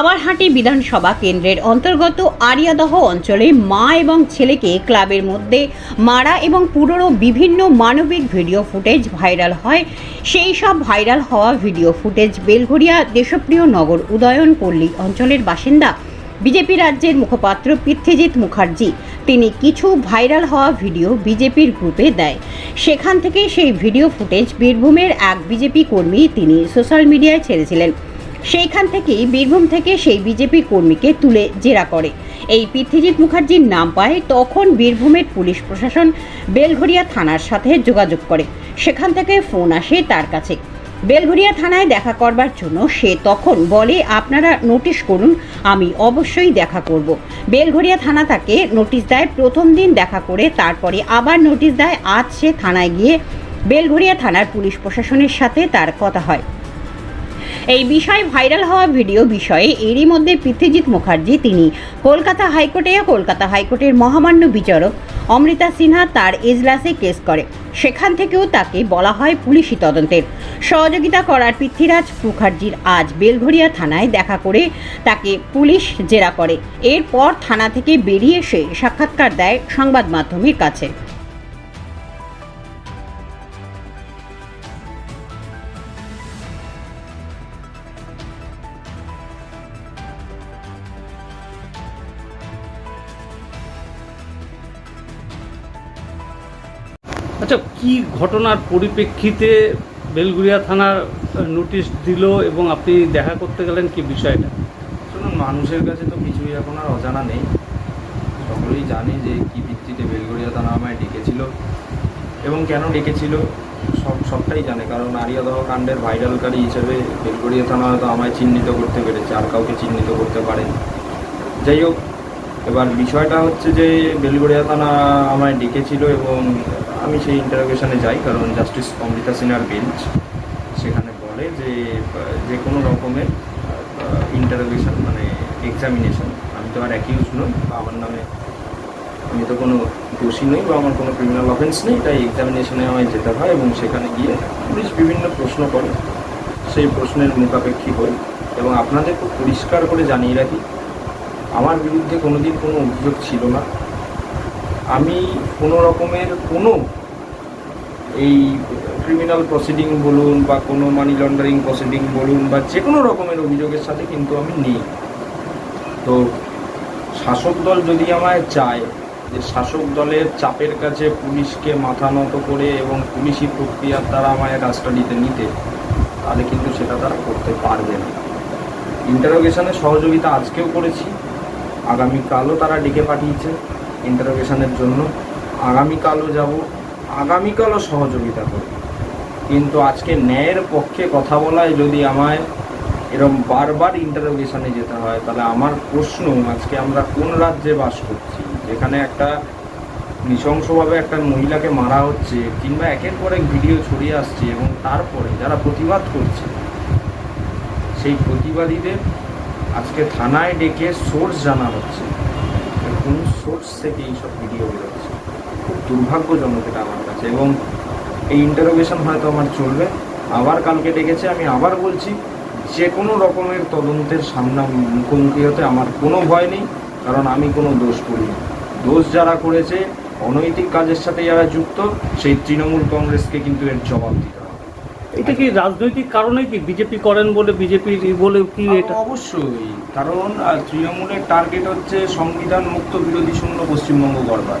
কামারহাটি বিধানসভা কেন্দ্রের অন্তর্গত আরিয়াদহ অঞ্চলে মা এবং ছেলেকে ক্লাবের মধ্যে মারা এবং পুরনো বিভিন্ন মানবিক ভিডিও ফুটেজ ভাইরাল হয়। সেই সব ভাইরাল হওয়া ভিডিও ফুটেজ বেলঘরিয়া দেশপ্রিয় নগর উদয়ন পল্লী অঞ্চলের বাসিন্দা বিজেপি রাজ্যের মুখপাত্র পৃথ্বীজিৎ মুখার্জি। তিনি কিছু ভাইরাল হওয়া ভিডিও বিজেপির গ্রুপে দেয়। সেখান থেকে সেই ভিডিও ফুটেজ বীরভূমের এক বিজেপি কর্মী তিনি সোশ্যাল মিডিয়ায় ছেড়েছিলেন। সেইখান থেকেই বীরভূম থেকে সেই বিজেপি কর্মীকে তুলে জেরা করে। এই পৃথ্বীজিৎ মুখার্জির নাম পায় তখন বীরভূমের পুলিশ প্রশাসন বেলঘরিয়া থানার সাথে যোগাযোগ করে। সেখান থেকে ফোন আসে তার কাছে। বেলঘরিয়া থানায় দেখা করবার জন্য সে তখন বলে, আপনারা নোটিশ করুন, আমি অবশ্যই দেখা করব। বেলঘরিয়া থানা তাকে নোটিশ দেয়, প্রথম দিন দেখা করে তারপরে আবার নোটিশ দেয়। আজ সে থানায় গিয়ে বেলঘরিয়া থানার পুলিশ প্রশাসনের সাথে তার কথা হয়। এই বিষয়ে ভাইরাল হওয়া ভিডিও বিষয়ে এরই মধ্যে পৃথ্বীজিৎ মুখার্জি, তিনি কলকাতা হাইকোর্টে কলকাতা হাইকোর্টের মহামান্য বিচারক অমৃতা সিনহা তার এজলাসে কেস করে। সেখান থেকেও তাকে বলা হয় পুলিশি তদন্তের। সহযোগিতা করার পৃথ্বীরাজ মুখার্জির আজ বেলঘরিয়া থানায় দেখা করে তাকে পুলিশ জেরা করে। এরপর থানা থেকে বেরিয়ে এসে সাক্ষাৎকার দেয় সংবাদ মাধ্যমের কাছে। আচ্ছা কি ঘটনার পরিপ্রেক্ষিতে বেলগুড়িয়া থানার নোটিশ দিল এবং আপনি দেখা করতে গেলেন কি বিষয়টা? শুনুন, মানুষের কাছে তো কিছুই এখন আর অজানা নেই। সকলেই জানে যে কি ভিত্তিতে বেলগড়িয়া থানা আমায় ডেকেছিল এবং কেন ডেকেছিল, সব সবটাই জানে। কারণ আরিয়াদহ কাণ্ডের ভাইরালকারী হিসেবে বেলগড়িয়া থানা হয়তো আমায় চিহ্নিত করতে পেরেছে, আর কাউকে চিহ্নিত করতে পারেনি। যাই হোক এবার বিষয়টা হচ্ছে যে বেলগড়িয়া থানা আমায় ডেকেছিল এবং আমি সেই ইন্টারোগেশনে যাই, কারণ জাস্টিস অমৃতা সিনহার বেঞ্চ সেখানে বলে যে যে কোনো রকমের ইন্টারোগেশন মানে এক্সামিনেশন আমি তো আর অ্যাকিউজ নই, বা আমার নামে আমি তো কোনো দোষী নই, বা আমার কোনো ক্রিমিনাল অফেন্স নেই, তাই এক্সামিনেশনে আমায় যেতে হয় এবং সেখানে গিয়ে পুলিশ বিভিন্ন প্রশ্ন করে। সেই প্রশ্নের মুখাপেক্ষী হই এবং আপনাদের খুব পরিষ্কার করে জানিয়ে রাখি আমার বিরুদ্ধে কোনোদিন কোনো অভিযোগ ছিল না। আমি কোনো রকমের কোনো এই ক্রিমিনাল প্রসিডিং বলুন বা কোনো মানি লন্ডারিং প্রসিডিং বলুন বা যে কোনো রকমের অভিযোগের সাথে কিন্তু আমি নেই। তো শাসক দল যদি আমায় চায় যে শাসক দলের চাপের কাছে পুলিশকে মাথা নত করে এবং পুলিশি প্রক্রিয়ার দ্বারা আমায় কাস্টাডিতে নিতে, তাহলে কিন্তু সেটা তারা করতে পারবে না। ইন্টারোগেশনে সহযোগিতা আজকেও করেছি। আগামীকালও তারা ডেকে পাঠিয়েছে ইন্টারোগেশনের জন্য। আগামীকালও যাব। আগামীকালও সহযোগিতা করব। কিন্তু আজকে ন্যায়ের পক্ষে কথা বলায় যদি আমায় এরকম বারবার ইন্টারোগেশনে যেতে হয়, তাহলে আমার প্রশ্ন, আজকে আমরা কোন রাজ্যে বাস করছি? যেখানে একটা নৃশংসভাবে একটা মহিলাকে মারা হচ্ছে, কিংবা একের পর এক ভিডিও ছড়িয়ে আসছে এবং তারপরে যারা প্রতিবাদ করছে, সেই প্রতিবাদীদের আজকে থানায় ডেকে সোর্স জানা হচ্ছে কোন সোর্স থেকে এইসব ভিডিও বেরোচ্ছে। খুব দুর্ভাগ্যজনক এটা আমার কাছে। এবং এই ইন্টারোগেশন হয়তো আমার চলবে। আবার কালকে ডেকেছে, আমি আবার বলছি, যে কোনো রকমের তদন্তের সামনে মুখোমুখি হতে আমার কোনো ভয় নেই, কারণ আমি কোনো দোষ করিনি দোষ যারা করেছে, অনৈতিক কাজের সাথে যারা যুক্ত, সেই তৃণমূল কংগ্রেসকে কিন্তু এর জবাব দিতে হবে। এটা কি রাজনৈতিক কারণে কি বিজেপি করেন বলে বিজেপি বলে কি এটা? অবশ্যই। কারণ তৃণমূলের টার্গেট হচ্ছে সংবিধান মুক্ত বিরোধী শূন্য পশ্চিমবঙ্গ গড়বার।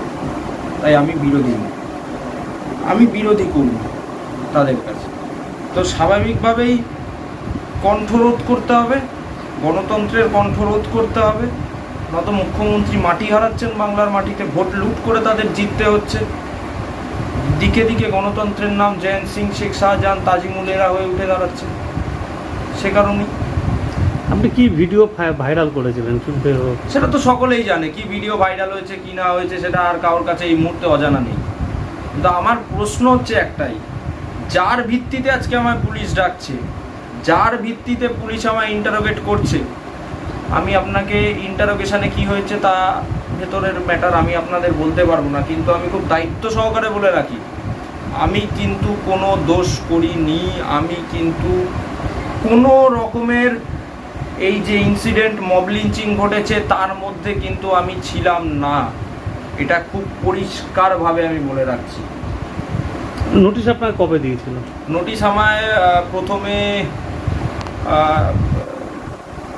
তাই আমি বিরোধী আমি বিরোধী করি তাদের কাছে। তো স্বাভাবিকভাবেই কণ্ঠরোধ করতে হবে গণতন্ত্রের কণ্ঠরোধ করতে হবে নয়তো মুখ্যমন্ত্রী মাটি হারাচ্ছেন বাংলার মাটিতে ভোট লুট করে তাদের জিততে হচ্ছে। দিকে দিকে গণতন্ত্রের নাম জয়ন্ত সিং শেখ শাহজাহান তাজিমুলেরা হয়ে উঠে দাঁড়াচ্ছে। সে কারণেই। আপনি কি ভিডিও ভাইরাল করেছিলেন? সেটা তো সকলেই জানে কি ভিডিও ভাইরাল হয়েছে কি না হয়েছে সেটা আর কারোর কাছে এই মুহূর্তে অজানা নেই। কিন্তু আমার প্রশ্ন হচ্ছে একটাই যার ভিত্তিতে আজকে আমায় পুলিশ ডাকছে যার ভিত্তিতে পুলিশ আমায় ইন্টারোগেট করছে আমি আপনাকে ইন্টারোগেশনে কি হয়েছে তা ভেতরের ম্যাটার আমি আপনাদের বলতে পারব না কিন্তু আমি খুব দায়িত্ব সহকারে বলে রাখি। আমি কিন্তু কোনো দোষ করিনি আমি কিন্তু কোনো রকমের এই যে ইনসিডেন্ট মব লিঞ্চিং ঘটেছে তার মধ্যে কিন্তু আমি ছিলাম না। এটা খুব পরিষ্কারভাবে আমি বলে রাখছি। নোটিশ আপনার কবে দিয়েছিল নোটিশ আমায় প্রথমে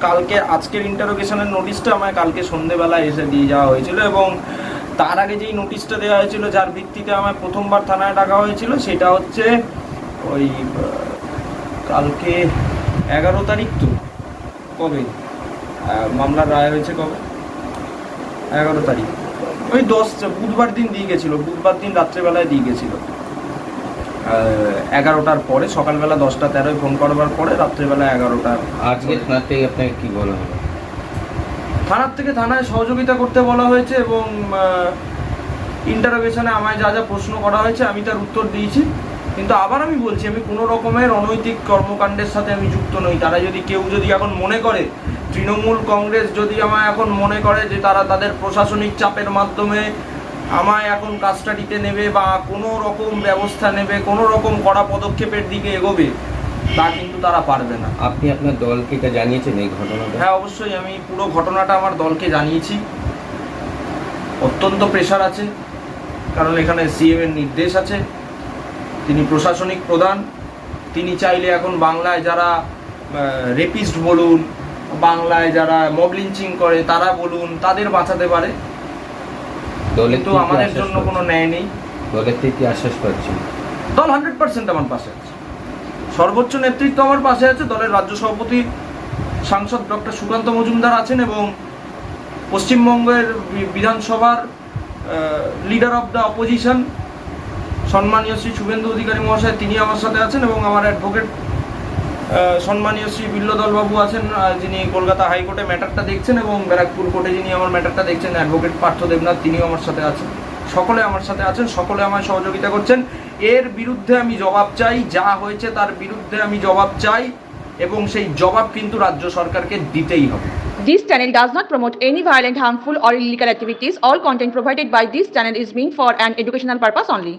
কালকে আজকের ইন্টারোগেশনের নোটিশটা আমায় কালকে সন্ধেবেলায় এসে দিয়ে যাওয়া হয়েছিল এবং তার আগে যেই নোটিশটা দেওয়া হয়েছিল, যার ভিত্তিতে আমায় প্রথমবার থানায় ডাকা হয়েছিল, সেটা হচ্ছে ওই কালকে এগারো তারিখ তো? কবে? মামলার রায় হয়েছে কবে? এগারো তারিখ। ওই দশ, বুধবার দিন দিয়ে গেছিল, বুধবার দিন রাত্রেবেলায় দিয়ে গেছিল। এগারোটার পরে সকালবেলা দশটা তেরোয় ফোন করবার পরে রাত্রেবেলা এগারোটার আজকে থানার থেকে আপনাকে কি বলা হলো? থানার থেকে থানায় সহযোগিতা করতে বলা হয়েছে এবং ইন্টারোগেশনে আমায় যা যা প্রশ্ন করা হয়েছে আমি তার উত্তর দিয়েছি। কিন্তু আবার আমি বলছি আমি কোনো রকমের অনৈতিক কর্মকাণ্ডের সাথে আমি যুক্ত নই। তারা যদি কেউ যদি এখন মনে করে তৃণমূল কংগ্রেস যদি আমায় এখন মনে করে যে তারা তাদের প্রশাসনিক চাপের মাধ্যমে আমায় এখন কাস্টাডিতে নেবে বা কোনো রকম ব্যবস্থা নেবে কোনো রকম কড়া পদক্ষেপের দিকে এগোবে তা কিন্তু তারা পারবে না। আপনি আপনার দলকে এটা জানিয়েছেন এই ঘটনাটা? হ্যাঁ অবশ্যই আমি পুরো ঘটনাটা আমার দলকে জানিয়েছি। অত্যন্ত প্রেশার আছে কারণ এখানে সিএম এর নির্দেশ আছে। তিনি প্রশাসনিক প্রধান। তিনি চাইলে এখন বাংলায় যারা রেপিস্ট বলুন বাংলায় যারা মব লিঞ্চিং করে তারা বলুন তাদের বাঁচাতে পারে। থেকে কি আমাদের জন্য কোনো ন্যায় নেই। দলের থেকে কি আশ্বাস পাচ্ছেন দল হান্ড্রেড পার্সেন্ট আমার পাশে আছে। সর্বোচ্চ নেতৃত্ব আমার পাশে আছে। দলের রাজ্য সভাপতি সাংসদ ডক্টর সুকান্ত মজুমদার আছেন এবং পশ্চিমবঙ্গের বিধানসভার লিডার অফ দ্য অপোজিশন সম্মানীয় শ্রী শুভেন্দু অধিকারী মহাশয় তিনি আমার সাথে আছেন এবং আমার অ্যাডভোকেট সম্মানীয় শ্রী বিল্লদলবাবু আছেন যিনি কলকাতা হাইকোর্টে ম্যাটারটা দেখছেন এবং ব্যারাকপুর কোর্টে যিনি আমার ম্যাটারটা দেখছেন অ্যাডভোকেট পার্থ দেবনাথ তিনিও আমার সাথে আছেন সকলে আমার সাথে আছেন সকলে আমায় সহযোগিতা করছেন এর বিরুদ্ধে আমি জবাব চাই যা হয়েছে তার বিরুদ্ধে আমি জবাব চাই এবং সেই জবাব কিন্তু রাজ্য সরকারকে দিতেই হবে This channel does not promote any violent, harmful, or illegal activities. All content provided by this channel is meant for an educational purpose only.